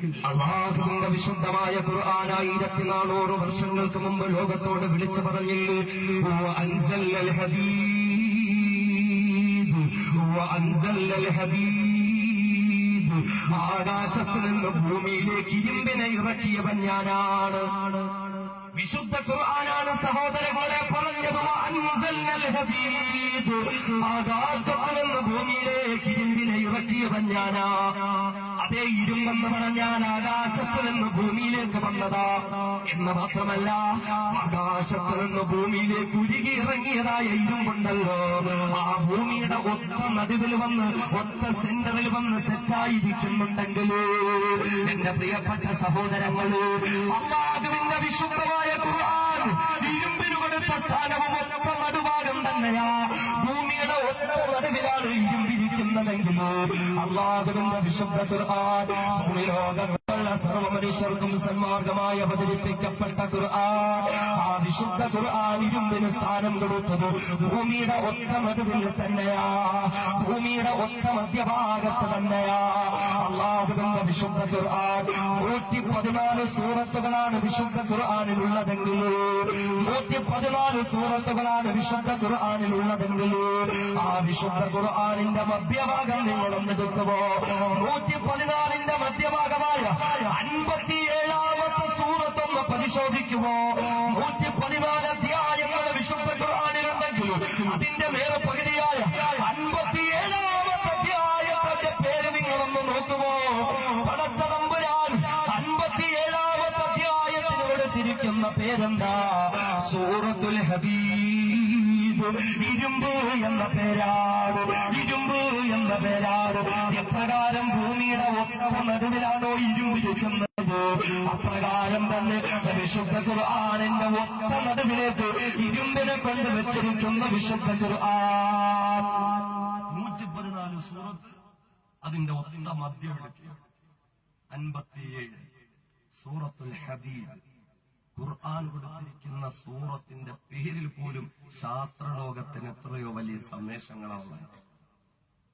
അള്ളാഹുവിന്റെ വിശുദ്ധമായ ഖുർആൻ ആയിരത്തി നാനൂറ് വർഷങ്ങൾക്ക് മുമ്പ് ലോകത്തോട് വിളിച്ചു പറഞ്ഞില്ലേ? "വ അൻസൽനൽ ഹദീദ് വ അൻസൽനൽ ഹദീദ് ആകാശത്ത് നിന്ന് ഭൂമിയിലേക്ക് ഇരുമ്പിനെ ഇറക്കിയവൻ ഞാനാണ്. വിശുദ്ധ ഖുർആനാണ് സഹോദരങ്ങളെ പറഞ്ഞത് "വ അൻസൽനൽ ഹദീദ് ആകാശത്ത് നിന്ന് ഭൂമിയിലേക്ക് ഇരുമ്പിനെ ഇറക്കിയവൻ ഞാനാ. അതേ ഇരുമ്പെന്ന് പറഞ്ഞാൽ ആകാശത്ത് നിന്ന് ഭൂമിയിലേക്ക് വന്നതാ. എന്ന് മാത്രമല്ല ആകാശത്ത് നിന്ന് ഭൂമിയിലേക്ക് ഉരുകി ഇറങ്ങിയതായ ഇരുമ്പുണ്ടല്ലോ. ആ ഭൂമിയുടെ ഒത്ത നടുവിൽ വന്ന് ഒത്ത സെന്ററിൽ വന്ന് സെറ്റായിരിക്കുന്നുണ്ടെങ്കിൽ എന്റെ പ്രിയപ്പെട്ട സഹോദരങ്ങൾ അള്ളാഹുവിന്റെ വിശുദ്ധമായ ഖുർആൻ ഇരുമ്പിന് കൊടുത്ത സ്ഥാനവും ഇരുമ്പിരിക്കുന്നതെങ്കിൽ അള്ളാഹുവിന്റെ വിശുദ്ധ ഭൂമിലോകങ്ങളുള്ള സർവ സന്മാർഗമായി അവതരിപ്പിക്കപ്പെട്ട ഖുർആൻ. ആ വിശുദ്ധ ഖുർആൻ ഇരുമ്പിന് സ്ഥാനം കൊടുത്തത് ഭൂമിയുടെ ഒറ്റ നടുവിൽ തന്നെയാ. ഭൂമിയുടെ ഒറ്റ മധ്യഭാഗത്ത് തന്നെയാ. അള്ളാഹുവിന്റെ വിശുദ്ധ ഖുർആൻ നൂറ്റി പതിനാല് സൂറത്തുകളാണ് വിശുദ്ധ ഖുർആാനിലുള്ളതെങ്കിൽ നൂറ്റി പതിനാല് സൂറത്തുകളാണ് വിശുദ്ധ ഖുർആാനിലുള്ളതെങ്കിൽ ആ വിശുദ്ധ ഖുർആാനിന്റെ മധ്യഭാഗം നിങ്ങളൊന്നെടുക്കുമോ നൂറ്റി പതിനാലിന്റെ മധ്യഭാഗമായ അൻപത്തിയേഴാമത്തെ സൂറത്തൊന്ന് പരിശോധിക്കുമോ? നൂറ്റി പതിനാല് അധ്യായങ്ങൾ വിശുദ്ധ അതിന്റെ നേരെ പകുതിയായ അൻപത്തിയേഴാമത്തെ അധ്യായത്തിന്റെ പേര് നിങ്ങളൊന്ന് നോക്കുമോ? പടച്ച നമ്പുരാൻ അൻപത്തിയേഴാമത്തെ അധ്യായത്തിനോട് തിരിക്കുന്ന പേരെന്താ? സൂറത്തുൽ ഹബീബ് ഇരുമ്പ് എന്ന പേരാണ്? ഇരുമ്പ് എന്ന പേരാണ്? എപ്രകാരം ഭൂമിയുടെ ഒത്ത നടുവിലാണോ ഇരുമ്പിരിക്കുന്നത് അപ്രകാരം തന്നെ വിശുദ്ധ ഖുർആാനിന്റെ ഒത്ത നടുവിലേക്ക് ഇരുമ്പിനെ കൊണ്ട് വെച്ചിരിക്കുന്ന വിശുദ്ധ ഖുർആൻ. നൂറ്റി പതിനാല് സൂറത്ത് അതിന്റെ ഒത്ത മധ്യവിളക്ക്. അൻപത്തിയേഴ് സൂറത്തുൽ ഹദീദ്. ഖുർആൻ കൊടുത്തിരിക്കുന്ന സൂറത്തിന്റെ പേരിൽ പോലും ശാസ്ത്രലോകത്തിന് എത്രയോ വലിയ സന്ദേശങ്ങളാണ്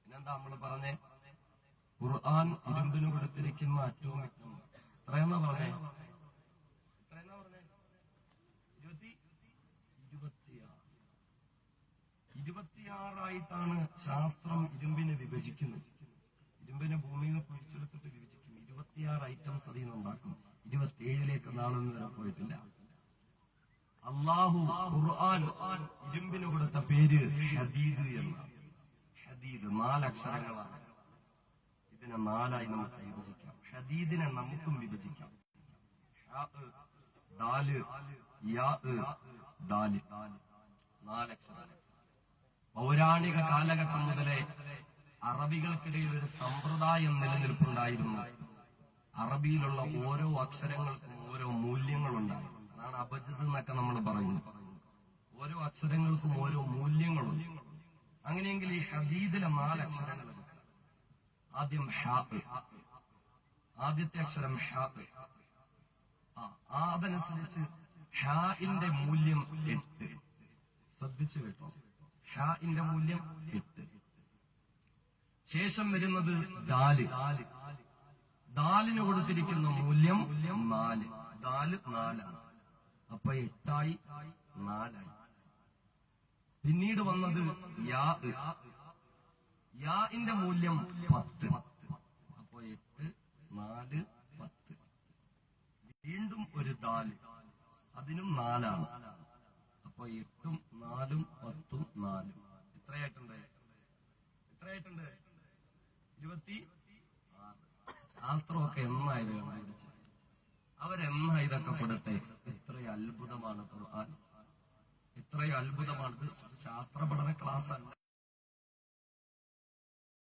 പിന്നെന്താ നമ്മൾ പറഞ്ഞേ? ഖുർആൻ ഇരുമ്പിന് കൊടുത്തിരിക്കുന്ന അറ്റോമിക് നമ്പർ എത്രയെന്നാ പറഞ്ഞേ? ഇരുപത്തിയാറായിട്ടാണ് ശാസ്ത്രം ഇരുമ്പിനെ വിഭജിക്കുന്നത്. ഇരുമ്പിനെ ഭൂമിയിൽ നിന്ന് കുഴിച്ചെടുത്തിട്ട് വിഭജിക്കും. ഇരുപത്തിയാറ് ഐറ്റംസ് അതിൽ നിന്ന് ഉണ്ടാക്കും. നാളൊന്നും വരെ പോയിട്ടില്ല അള്ളാഹു ഖുർആൻ ഇരുമ്പിന് കൊടുത്ത പേര് ഹദീദ് എന്നാണ്. ഹദീദ് നാലക്ഷരങ്ങളാണ്. ഇതിനെ നാലായി നമുക്ക് വിഭജിക്കാം. ഹദീദിനെ നമുക്കും വിഭജിക്കാം. ദാൽ പൗരാണിക കാലഘട്ടം മുതലേ അറബികൾക്കിടയിൽ ഒരു സമ്പ്രദായം നിലനിൽപ്പുണ്ടായിരുന്നു. അറബിയിലുള്ള ഓരോ അക്ഷരങ്ങൾക്കും ഓരോ മൂല്യങ്ങളുണ്ടായി അതാണ് അപജിത് എന്നൊക്കെ നമ്മൾ പറയുന്നു ഓരോ അക്ഷരങ്ങൾക്കും ഓരോ മൂല്യങ്ങളുണ്ട്. അങ്ങനെയെങ്കിൽ ഈ ഹദീദിലെ നാല് അക്ഷരങ്ങൾ ആദ്യം ഹാ ആദ്യത്തെ അക്ഷരം ഹാ. ആ അതനുസരിച്ച് ഹാഇന്റെ മൂല്യം എട്ട്. ശ്രദ്ധിച്ചു കേട്ടോ. ഹാഇന്റെ മൂല്യം എട്ട്. ശേഷം വരുന്നത് ദാൽ. ദാലിന് കൊടുത്തിരിക്കുന്ന മൂല്യം നാല്. ദാൽ നാലാണ്. അപ്പൊ എട്ടായി നാലായി. പിന്നീട് വന്നത് യാ യാഇന്റെ മൂല്യം പത്ത്. അപ്പൊ എട്ട് നാല് പത്ത്. വീണ്ടും ഒരു ദാൽ അതിനും നാലാണ്. അപ്പൊ എട്ടും നാലും പത്തും നാലും. എത്രയായിട്ടുണ്ട്? എത്രയായിട്ടുണ്ട്? ഇരുപത്തി ശാസ്ത്രമൊക്കെ എന്നായിരുന്നു കണ്ടുപിടിച്ചത് അവരെന്നാ ഇതൊക്കെ എത്ര അത്ഭുതമാണ് ഖുർആൻ. എത്ര അത്ഭുതമാണ് ശാസ്ത്ര പഠന ക്ലാസ് അല്ല